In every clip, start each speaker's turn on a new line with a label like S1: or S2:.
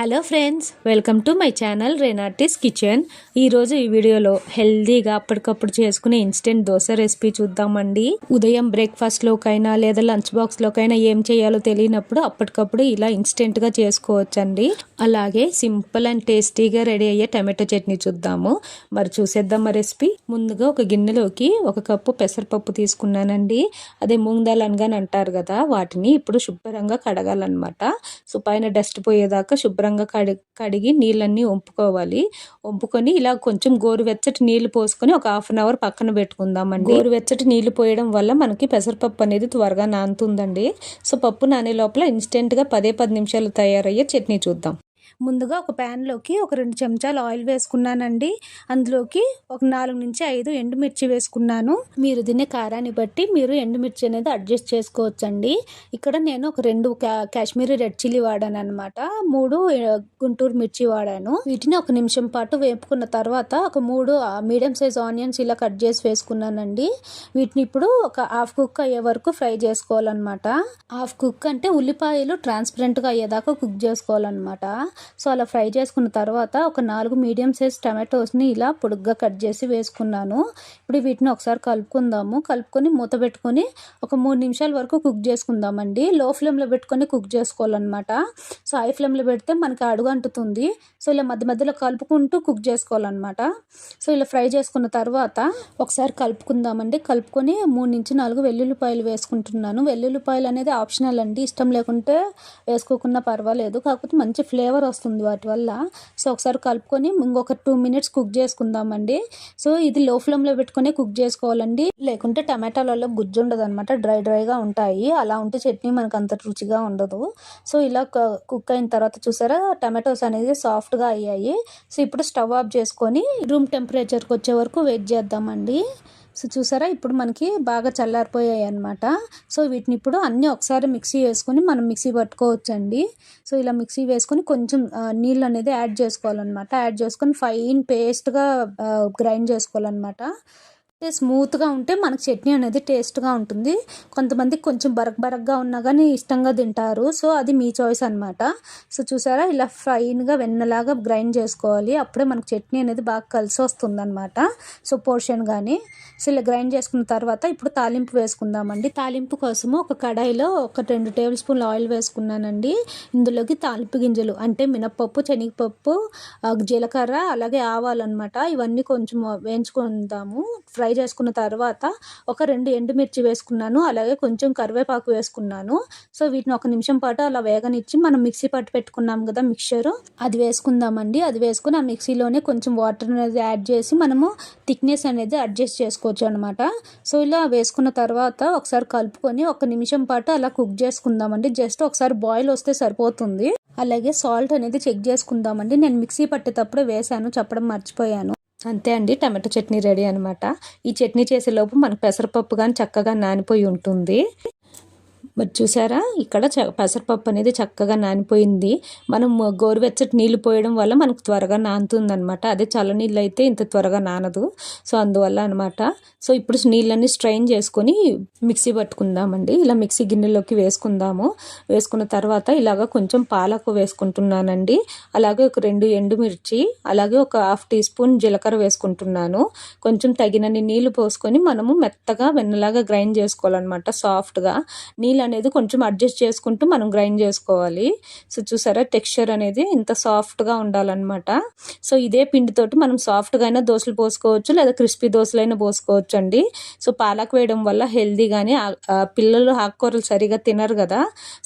S1: Hello friends welcome to my channel Renati's kitchen. ఈరోజు ఈ వీడియోలో హెల్దీగా అప్పటికప్పుడు చేసుకునే ఇన్స్టెంట్ దోశ రెసిపీ చూద్దామండి. ఉదయం బ్రేక్ఫాస్ట్లోకైనా లేదా లంచ్ బాక్స్లోకైనా ఏం చేయాలో తెలియనప్పుడు అప్పటికప్పుడు ఇలా ఇన్స్టెంట్గా చేసుకోవచ్చండి. అలాగే సింపుల్ అండ్ టేస్టీగా రెడీ అయ్యే టమాటో చట్నీ చూద్దాము. మరి చూసేద్దాం మా రెసిపీ. ముందుగా ఒక గిన్నెలోకి ఒక కప్పు పెసరపప్పు తీసుకున్నానండి. అదే మూంగ్ దాల్ అంటారు కదా వాటిని ఇప్పుడు శుభ్రంగా కడగాలన్నమాట. సో పైన డస్ట్ పోయేదాకా శుభ్రంగా కడి కడిగి నీళ్ళన్నీ వంపుకోవాలి వంపుకొని ఇలా కొంచెం గోరువెచ్చటి నీళ్ళు పోసుకొని ఒక హాఫ్ అన్ అవర్ పక్కన పెట్టుకుందామండి. గోరువెచ్చటి నీళ్ళు పోయడం వల్ల మనకి పెసరపప్పు అనేది త్వరగా నానుతుందండి. సో పప్పు నానే లోపల ఇన్స్టెంట్గా పదే పది నిమిషాలు తయారయ్యే చట్నీ చూద్దాం. ముందుగా ఒక ప్యాన్లోకి ఒక రెండు చెంచాలు ఆయిల్ వేసుకున్నానండి. అందులోకి ఒక నాలుగు నుంచి ఐదు ఎండుమిర్చి వేసుకున్నాను. మీరు తినే కారాన్ని బట్టి మీరు ఎండుమిర్చి అనేది అడ్జస్ట్ చేసుకోవచ్చండి. ఇక్కడ నేను ఒక రెండు కాశ్మీరీ రెడ్ చిల్లీ వాడాను అనమాట మూడు గుంటూరు మిర్చి వాడాను. వీటిని ఒక నిమిషం పాటు వేపుకున్న తర్వాత ఒక మూడు మీడియం సైజ్ ఆనియన్స్ ఇలా కట్ చేసి వేసుకున్నానండి. వీటిని ఇప్పుడు ఒక హాఫ్ కుక్ అయ్యే వరకు ఫ్రై చేసుకోవాలన్నమాట. హాఫ్ కుక్ అంటే ఉల్లిపాయలు ట్రాన్స్పరెంట్గా అయ్యేదాకా కుక్ చేసుకోవాలన్నమాట. సో అలా ఫ్రై చేసుకున్న తర్వాత ఒక నాలుగు మీడియం సైజ్ టమాటోస్ని ఇలా పొడుగ్గా కట్ చేసి వేసుకున్నాను. ఇప్పుడు వీటిని ఒకసారి కలుపుకుందాము. కలుపుకొని మూత పెట్టుకొని ఒక మూడు నిమిషాల వరకు కుక్ చేసుకుందామండి. లో ఫ్లేమ్లో పెట్టుకొని కుక్ చేసుకోవాలన్నమాట. సో హై ఫ్లేమ్లో పెడితే మనకి అడుగు అంటుతుంది. సో ఇలా మధ్య మధ్యలో కలుపుకుంటూ కుక్ చేసుకోవాలన్నమాట. సో ఇలా ఫ్రై చేసుకున్న తర్వాత ఒకసారి కలుపుకుందామండి. కలుపుకొని మూడు నుంచి నాలుగు వెల్లుల్లిపాయలు వేసుకుంటున్నాను. వెల్లుల్లిపాయలు అనేది ఆప్షనల్ అండి. ఇష్టం లేకుంటే వేసుకోకుండా పర్వాలేదు. కాకపోతే మంచి ఫ్లేవర్ వస్తుంది వాటి వల్ల. సో ఒకసారి కలుపుకొని ఇంకొక టూ మినిట్స్ కుక్ చేసుకుందామండి. సో ఇది లో ఫ్లేమ్లో పెట్టుకొని కుక్ చేసుకోవాలండి. లేకుంటే టమాటాలలో గుజ్జు ఉండదు అనమాట డ్రై డ్రైగా ఉంటాయి. అలా ఉంటే చట్నీ మనకు అంత రుచిగా ఉండదు. సో ఇలా కుక్ అయిన తర్వాత చూసారా? టమాటోస్ అనేది సాఫ్ట్గా అయ్యాయి. సో ఇప్పుడు స్టవ్ ఆఫ్ చేసుకొని రూమ్ టెంపరేచర్కి వచ్చే వరకు వెయిట్ చేద్దామండి. సో చూసారా? ఇప్పుడు మనకి బాగా చల్లారిపోయాయి అనమాట సో వీటిని ఇప్పుడు అన్నీ ఒకసారి మిక్సీ వేసుకొని మనం మిక్సీ పట్టుకోవచ్చండి. సో ఇలా మిక్సీ వేసుకొని కొంచెం నీళ్ళు అనేది యాడ్ చేసుకోవాలన్నమాట. యాడ్ చేసుకొని ఫైన్ పేస్ట్గా గ్రైండ్ చేసుకోవాలన్నమాట. స్మూత్గా ఉంటే మనకు చట్నీ అనేది టేస్ట్గా ఉంటుంది. కొంతమంది కొంచెం బరక్ బరక్గా ఉన్నా కానీ ఇష్టంగా తింటారు. సో అది మీ చాయిస్ అనమాట సో చూసారా? ఇలా ఫైన్గా వెన్నలాగా గ్రైండ్ చేసుకోవాలి. అప్పుడే మనకు చట్నీ అనేది బాగా కలిసి వస్తుంది అనమాట సో పోర్షన్ కానీ సో ఇలా గ్రైండ్ చేసుకున్న తర్వాత ఇప్పుడు తాలింపు వేసుకుందామండి. తాలింపు కోసము ఒక కడాయిలో ఒక రెండు టేబుల్ స్పూన్ల ఆయిల్ వేసుకున్నానండి. ఇందులోకి తాలింపు గింజలు అంటే మినప్పప్పు శనగపప్పు జీలకర్ర అలాగే ఆవాలన్నమాట ఇవన్నీ కొంచెం వేయించుకుందాము. ఫ్రై ఫ్రై చేసుకున్న తర్వాత ఒక రెండు ఎండుమిర్చి వేసుకున్నాను అలాగే కొంచెం కరివేపాకు వేసుకున్నాను. సో వీటిని ఒక నిమిషం పాటు అలా వేగనిచ్చి మనం మిక్సీ పట్టు పెట్టుకున్నాం కదా మిక్చర్. అది వేసుకుందామండి. అది వేసుకుని ఆ మిక్సీలోనే కొంచెం వాటర్ అనేది యాడ్ చేసి మనము థిక్నెస్ అనేది అడ్జస్ట్ చేసుకోవచ్చు అనమాట సో ఇలా వేసుకున్న తర్వాత ఒకసారి కలుపుకొని ఒక నిమిషం పాటు అలా కుక్ చేసుకుందామండి. జస్ట్ ఒకసారి బాయిల్ వస్తే సరిపోతుంది. అలాగే సాల్ట్ అనేది చెక్ చేసుకుందామండి. నేను మిక్సీ పట్టేటప్పుడు వేసాను చెప్పడం మర్చిపోయాను. అంతే అండి టమాటో చట్నీ రెడీ అనమాట ఈ చట్నీ చేసేలోపు మనకు పెసరపప్పు కానీ చక్కగా నానిపోయి ఉంటుంది. మరి చూసారా? ఇక్కడ చ పెసరపప్పు అనేది చక్కగా నానిపోయింది. మనం గోరువెచ్చటి నీళ్ళు పోయడం వల్ల మనకు త్వరగా నానుతుంది అనమాట అదే చల్ల నీళ్ళు అయితే ఇంత త్వరగా నానదు. సో అందువల్ల అనమాట సో ఇప్పుడు నీళ్ళన్నీ స్ట్రైన్ చేసుకొని మిక్సీ పట్టుకుందామండి. ఇలా మిక్సీ గిన్నెలోకి వేసుకుందాము. వేసుకున్న తర్వాత ఇలాగ కొంచెం పాలకు వేసుకుంటున్నానండి. అలాగే ఒక రెండు ఎండుమిర్చి అలాగే ఒక హాఫ్ టీ స్పూన్ జీలకర్ర వేసుకుంటున్నాను. కొంచెం తగినన్ని నీళ్ళు పోసుకొని మనము మెత్తగా వెన్నలాగా గ్రైండ్ చేసుకోవాలన్నమాట సాఫ్ట్గా. నీళ్ళు అనేది కొంచెం అడ్జస్ట్ చేసుకుంటూ మనం గ్రైండ్ చేసుకోవాలి. సో చూసారా? టెక్స్చర్ అనేది ఇంత సాఫ్ట్గా ఉండాలన్నమాట. సో ఇదే పిండితోటి మనం సాఫ్ట్గా అయినా దోశలు పోసుకోవచ్చు లేదా క్రిస్పీ దోశలు అయినా పోసుకోవచ్చు అండి సో పాలకు వేయడం వల్ల హెల్దీ కానీ పిల్లలు ఆకుకూరలు సరిగా తినరు కదా.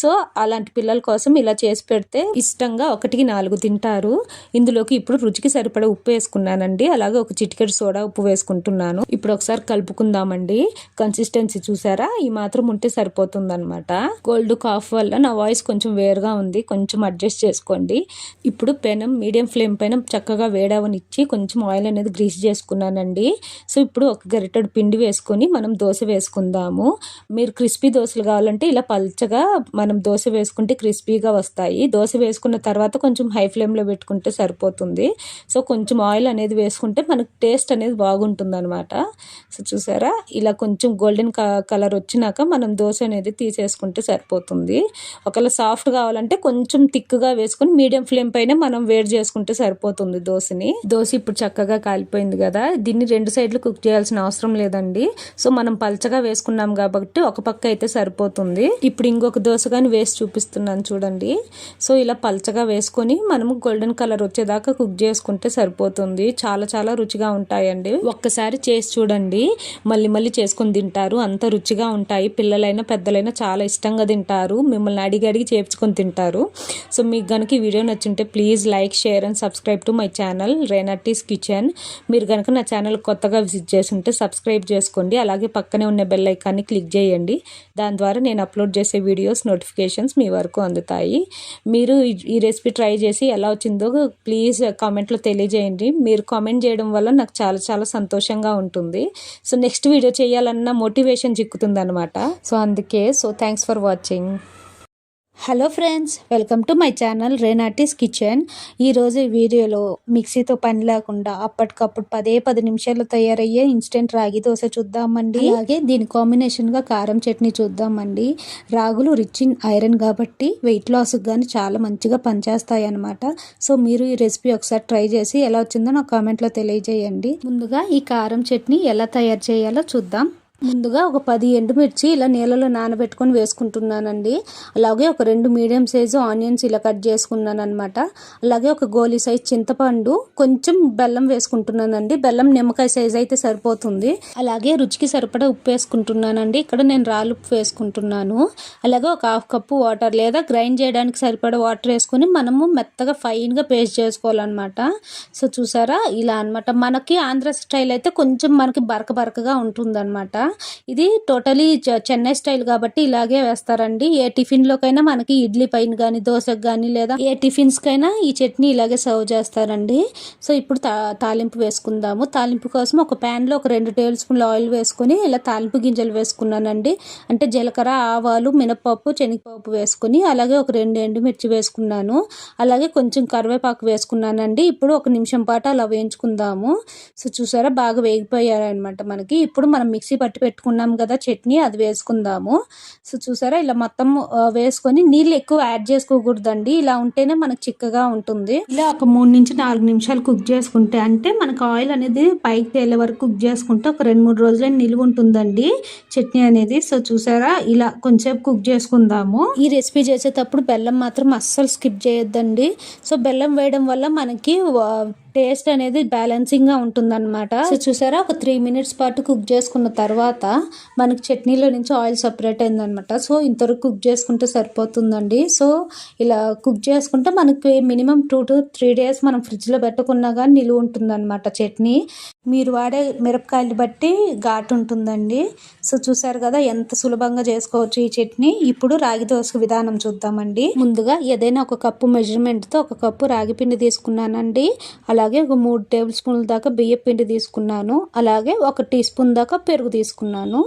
S1: సో అలాంటి పిల్లల కోసం ఇలా చేసి పెడితే ఇష్టంగా ఒకటికి నాలుగు తింటారు. ఇందులోకి ఇప్పుడు రుచికి సరిపడ ఉప్పు వేసుకున్నానండి. అలాగే ఒక చిటికెడు సోడా ఉప్పు వేసుకుంటున్నాను. ఇప్పుడు ఒకసారి కలుపుకుందామండి. కన్సిస్టెన్సీ చూసారా? ఈ మాత్రం ఉంటే సరిపోతుంది అనమాట కోల్డ్ కాఫ్ వల్ల నా వాయిస్ కొంచెం వేరుగా ఉంది. కొంచెం అడ్జస్ట్ చేసుకోండి. ఇప్పుడు పెనం మీడియం ఫ్లేమ్ పైన చక్కగా వేడవనిచ్చి కొంచెం ఆయిల్ అనేది గ్రీస్ చేసుకున్నానండి. సో ఇప్పుడు ఒక గరిటెడు పిండి వేసుకొని మనం దోశ వేసుకుందాము. మీరు క్రిస్పీ దోశలు కావాలంటే ఇలా పల్చగా మనం దోశ వేసుకుంటే క్రిస్పీగా వస్తాయి. దోశ వేసుకున్న తర్వాత కొంచెం హై ఫ్లేమ్లో పెట్టుకుంటే సరిపోతుంది. సో కొంచెం ఆయిల్ అనేది వేసుకుంటే మనకు టేస్ట్ అనేది బాగుంటుంది అనమాట సో చూసారా? ఇలా కొంచెం గోల్డెన్ కలర్ వచ్చినాక మనం దోశ అనేది తీసేసుకుంటే సరిపోతుంది. ఒకవేళ సాఫ్ట్ కావాలంటే కొంచెం థిక్గా వేసుకొని మీడియం ఫ్లేమ్ పైన మనం వేడి చేసుకుంటే సరిపోతుంది దోశని. దోశ ఇప్పుడు చక్కగా కాలిపోయింది కదా. దీన్ని రెండు సైడ్లు కుక్ చేయాల్సిన అవసరం లేదండి. సో మనం పల్చగా వేసుకున్నాం కాబట్టి ఒక పక్క అయితే సరిపోతుంది. ఇప్పుడు ఇంకొక దోశ కానీ వేసి చూపిస్తున్నాను చూడండి. సో ఇలా పల్చగా వేసుకొని మనము గోల్డెన్ కలర్ వచ్చేదాకా కుక్ చేసుకుంటే సరిపోతుంది. చాలా చాలా రుచిగా ఉంటాయండి. ఒక్కసారి చేసి చూడండి. మళ్ళీ మళ్ళీ చేసుకొని తింటారు. అంత రుచిగా ఉంటాయి. పిల్లలైనా పెద్దలైనా చాలా ఇష్టంగా తింటారు. మిమ్మల్ని అడిగి అడిగి చేర్చుకొని తింటారు. సో మీకు కనుక ఈ video నచ్చుంటే please like share and subscribe to my channel Renati's kitchen. మీరు కనుక నా ఛానల్ కొత్తగా విజిట్ చేసి ఉంటే సబ్స్క్రైబ్ చేసుకోండి. అలాగే పక్కనే ఉన్న బెల్ ఐకాన్ని క్లిక్ చేయండి. దాని ద్వారా నేను అప్లోడ్ చేసే వీడియోస్ నోటిఫికేషన్స్ మీ వరకు అందుతాయి. మీరు ఈ రెసిపీ ట్రై చేసి ఎలా వచ్చిందో ప్లీజ్ కామెంట్లో తెలియజేయండి. మీరు కామెంట్ చేయడం వల్ల నాకు చాలా చాలా సంతోషంగా ఉంటుంది. సో నెక్స్ట్ వీడియో చేయాలన్న మోటివేషన్ చిక్కుతుంది అనమాట సో అందుకే so thanks for watching hello friends welcome to my channel రేనాటిస్ kitchen ఈరోజు వీడియోలో మిక్సీతో పని లేకుండా అప్పటికప్పుడు పదే పది నిమిషాల్లో తయారయ్యే ఇన్స్టెంట్ రాగి దోశ చూద్దామండి. అలాగే దీని కాంబినేషన్గా కారం చట్నీ చూద్దామండి. రాగులు రిచ్ ఇన్ ఐరన్ కాబట్టి వెయిట్ లాస్కి కానీ చాలా మంచిగా పనిచేస్తాయి అనమాట సో మీరు ఈ రెసిపీ ఒకసారి ట్రై చేసి ఎలా వచ్చిందో నాకు కామెంట్లో తెలియజేయండి. ముందుగా ఈ కారం చట్నీ ఎలా తయారు చేయాలో చూద్దాం. ముందుగా ఒక పది ఎండుమిర్చి ఇలా నీళ్ళలో నానబెట్టుకొని వేసుకుంటున్నానండి. అలాగే ఒక రెండు మీడియం సైజు ఆనియన్స్ ఇలా కట్ చేసుకున్నాను అనమాట అలాగే ఒక గోలీ సైజ్ చింతపండు కొంచెం బెల్లం వేసుకుంటున్నానండి. బెల్లం నిమ్మకాయ సైజ్ అయితే సరిపోతుంది. అలాగే రుచికి సరిపడా ఉప్పు వేసుకుంటున్నానండి. ఇక్కడ నేను రాళ్ళు ఉప్పు వేసుకుంటున్నాను. అలాగే ఒక హాఫ్ కప్పు వాటర్ లేదా గ్రైండ్ చేయడానికి సరిపడా వాటర్ వేసుకొని మనము మెత్తగా ఫైన్గా పేస్ట్ చేసుకోవాలన్నమాట. సో చూసారా? ఇలా అన్నమాట. మనకి ఆంధ్ర స్టైల్ అయితే కొంచెం మనకి బరక బరకగా ఉంటుందన్నమాట. ఇది టోటలీ చెన్నై స్టైల్ కాబట్టి ఇలాగే వేస్తారండి. ఏ టిఫిన్లోకైనా మనకి ఇడ్లీ పైన కానీ దోశకు కానీ లేదా ఏ టిఫిన్స్కైనా ఈ చట్నీ ఇలాగే సర్వ్ చేస్తారండి. సో ఇప్పుడు తా తాలింపు వేసుకుందాము. తాలింపు కోసం ఒక ప్యాన్లో ఒక రెండు టేబుల్ స్పూన్ల ఆయిల్ వేసుకుని ఇలా తాలింపు గింజలు వేసుకున్నానండి. అంటే జీలకర్ర ఆవాలు మినపప్పు శనగపప్పు వేసుకుని అలాగే ఒక రెండు ఎండుమిర్చి వేసుకున్నాను. అలాగే కొంచెం కరివేపాకు వేసుకున్నానండి. ఇప్పుడు ఒక నిమిషం పాటు అలా వేయించుకుందాము. సో చూసారా? బాగా వేగిపోయారనమాట మనకి. ఇప్పుడు మనం మిక్సీ పట్టి పెట్టుకున్నాం కదా చట్నీ అది వేసుకుందాము. సో చూసారా ఇలా మొత్తం వేసుకొని నీళ్ళు ఎక్కువ యాడ్ చేసుకోకూడదండి. ఇలా ఉంటేనే మనకు చిక్కగా ఉంటుంది. ఇలా ఒక మూడు నుంచి నాలుగు నిమిషాలు కుక్ చేసుకుంటే అంటే మనకు ఆయిల్ అనేది పైకి తేలే వరకు కుక్ చేసుకుంటే ఒక రెండు మూడు రోజులైనా నిలువ ఉంటుందండి చట్నీ అనేది. సో చూసారా ఇలా కొంచెం కుక్ చేసుకుందాము. ఈ రెసిపీ చేసేటప్పుడు బెల్లం మాత్రం అస్సలు స్కిప్ చేయొద్దండి. సో బెల్లం వేయడం వల్ల మనకి టేస్ట్ అనేది బ్యాలెన్సింగ్గా ఉంటుందన్నమాట. సో చూసారా? ఒక త్రీ మినిట్స్ పాటు కుక్ చేసుకున్న తర్వాత మనకి చట్నీలో నుంచి ఆయిల్ సపరేట్ అయిందనమాట సో ఇంతవరకు కుక్ చేసుకుంటే సరిపోతుందండి. సో ఇలా కుక్ చేసుకుంటే మనకి minimum two to three days మనం ఫ్రిడ్జ్లో పెట్టుకున్నా కానీ నిలువ ఉంటుందన్నమాట చట్నీ. మీరు వాడే మిరపకాయలు బట్టి ఘాటు ఉంటుందండి. సో చూసారు కదా ఎంత సులభంగా చేసుకోవచ్చు ఈ చట్నీ. ఇప్పుడు రాగి దోశ విధానం చూద్దామండి. ముందుగా ఏదైనా ఒక కప్పు మెజర్మెంట్తో ఒక కప్పు రాగి పిండి తీసుకున్నానండి. అలా అలాగే ఒక మూడు టేబుల్ స్పూన్ల దాకా బియ్యపిండి తీసుకున్నాను. అలాగే ఒక టీ స్పూన్ దాకా పెరుగు తీసుకున్నాను.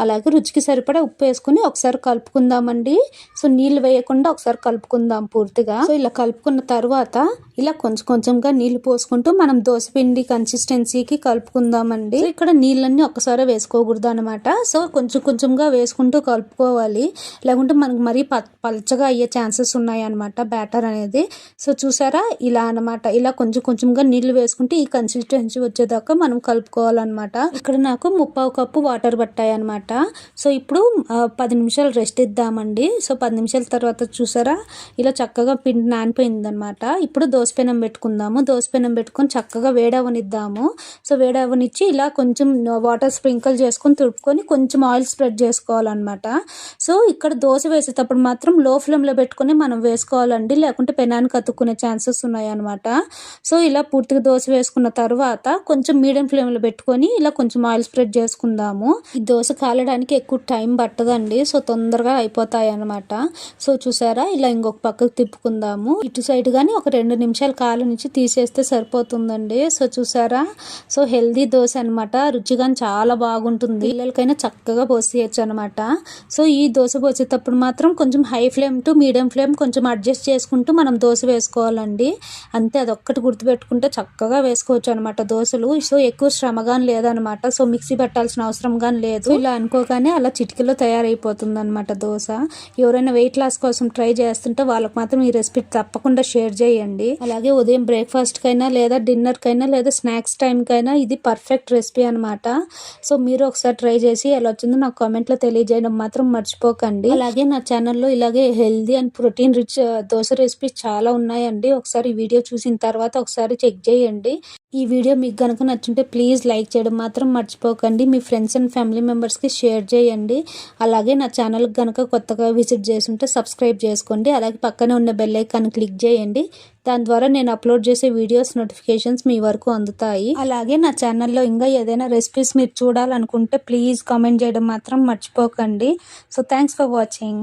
S1: అలాగే రుచికి సరిపడా ఉప్పు వేసుకుని ఒకసారి కలుపుకుందామండి. సో నీళ్ళు వేయకుండా ఒకసారి కలుపుకుందాం పూర్తిగా. సో ఇలా కలుపుకున్న తర్వాత ఇలా కొంచెం కొంచెంగా నీళ్ళు పోసుకుంటూ మనం దోశపిండి కన్సిస్టెన్సీకి కలుపుకుందామండి. ఇక్కడ నీళ్ళన్నీ ఒకసారి వేసుకోకూడదు అనమాట సో కొంచెం కొంచెంగా వేసుకుంటూ కలుపుకోవాలి. లేకుంటే మనకు మరీ ప- పల్చగా అయ్యే ఛాన్సెస్ ఉన్నాయి అనమాట బ్యాటర్ అనేది. సో చూసారా? ఇలా అన్నమాట. ఇలా కొంచెం కొంచెంగా నీళ్ళు వేసుకుంటే ఈ కన్సిస్టెన్సీ వచ్చేదాకా మనం కలుపుకోవాలన్నమాట. ఇక్కడ నాకు ముప్పావు కప్పు వాటర్ పట్టాయి అనమాట సో ఇప్పుడు పది నిమిషాలు రెస్ట్ ఇద్దామండి. సో పది నిమిషాల తర్వాత చూసారా? ఇలా చక్కగా పిండి నానిపోయింది అనమాట ఇప్పుడు దోసపెనం పెట్టుకుందాము. దోసపెనం పెట్టుకొని చక్కగా వేడవనిద్దాము. సో వేడవనిచ్చి ఇలా కొంచెం వాటర్ స్ప్రింకిల్ చేసుకొని తుడుపుకొని కొంచెం ఆయిల్ స్ప్రెడ్ చేసుకోవాలన్నమాట. సో ఇక్కడ దోశ వేసేటప్పుడు మాత్రం లో ఫ్లేమ్లో పెట్టుకొని మనం వేసుకోవాలండి. లేకుంటే పెనానికి అతుక్కునే ఛాన్సెస్ ఉన్నాయి అనమాట సో ఇలా పూర్తిగా దోశ వేసుకున్న తర్వాత కొంచెం మీడియం ఫ్లేమ్లో పెట్టుకొని ఇలా కొంచెం ఆయిల్ స్ప్రెడ్ చేసుకుందాము. ఈ దోశ కాలడానికి ఎక్కువ టైం పట్టదండి. సో తొందరగా అయిపోతాయి అన్నమాట సో చూసారా? ఇలా ఇంకొక పక్కకు తిప్పుకుందాము. ఇటు సైడ్ కానీ ఒక రెండు నిమిషాలు నిమిషాలు కాలు నుంచి తీసేస్తే సరిపోతుందండి. సో చూసారా? సో హెల్దీ దోశ అనమాట రుచిగా చాలా బాగుంటుంది. పిల్లలకైనా చక్కగా పోసేయచ్చు అనమాట సో ఈ దోశ పోసేటప్పుడు మాత్రం కొంచెం high flame to medium flame కొంచెం అడ్జస్ట్ చేసుకుంటూ మనం దోశ వేసుకోవాలండి. అంతే అదొక్కటి గుర్తుపెట్టుకుంటే చక్కగా వేసుకోవచ్చు అనమాట దోశలు. సో ఎక్కువ శ్రమ కానీ లేదనమాట సో మిక్సీ పెట్టాల్సిన అవసరం కానీ లేదు. ఇలా అనుకోగానే అలా చిటికలో తయారైపోతుంది అనమాట దోశ. ఎవరైనా వెయిట్ లాస్ కోసం ట్రై చేస్తుంటే వాళ్ళకి మాత్రం ఈ రెసిపీ తప్పకుండా షేర్ చేయండి. అలాగే ఉదయం బ్రేక్ఫాస్ట్కైనా లేదా డిన్నర్ కైనా లేదా స్నాక్స్ టైంకైనా ఇది పర్ఫెక్ట్ రెసిపీ అనమాట సో మీరు ఒకసారి ట్రై చేసి ఎలా వచ్చిందో నాకు కామెంట్లో తెలియజేయడం మాత్రం మర్చిపోకండి. అలాగే నా ఛానల్లో ఇలాగే healthy and protein rich dosa recipes చాలా ఉన్నాయండి. ఒకసారి వీడియో చూసిన తర్వాత ఒకసారి చెక్ చేయండి. ఈ వీడియో మీకు కనుక నచ్చుంటే ప్లీజ్ లైక్ చేయడం మాత్రం మర్చిపోకండి. మీ ఫ్రెండ్స్ అండ్ ఫ్యామిలీ మెంబర్స్కి షేర్ చేయండి. అలాగే నా ఛానల్కి కనుక కొత్తగా విజిట్ చేస్తుంటే సబ్స్క్రైబ్ చేసుకోండి. అలాగే పక్కనే ఉన్న బెల్ ఐకాన్ క్లిక్ చేయండి. దాని ద్వారా నేను అప్లోడ్ చేసే వీడియోస్ నోటిఫికేషన్స్ మీ వరకు అందుతాయి. అలాగే నా ఛానల్లో ఇంకా ఏదైనా రెసిపీస్ మీరు చూడాలనుకుంటే ప్లీజ్ కామెంట్ చేయడం మాత్రం మర్చిపోకండి. So thanks for watching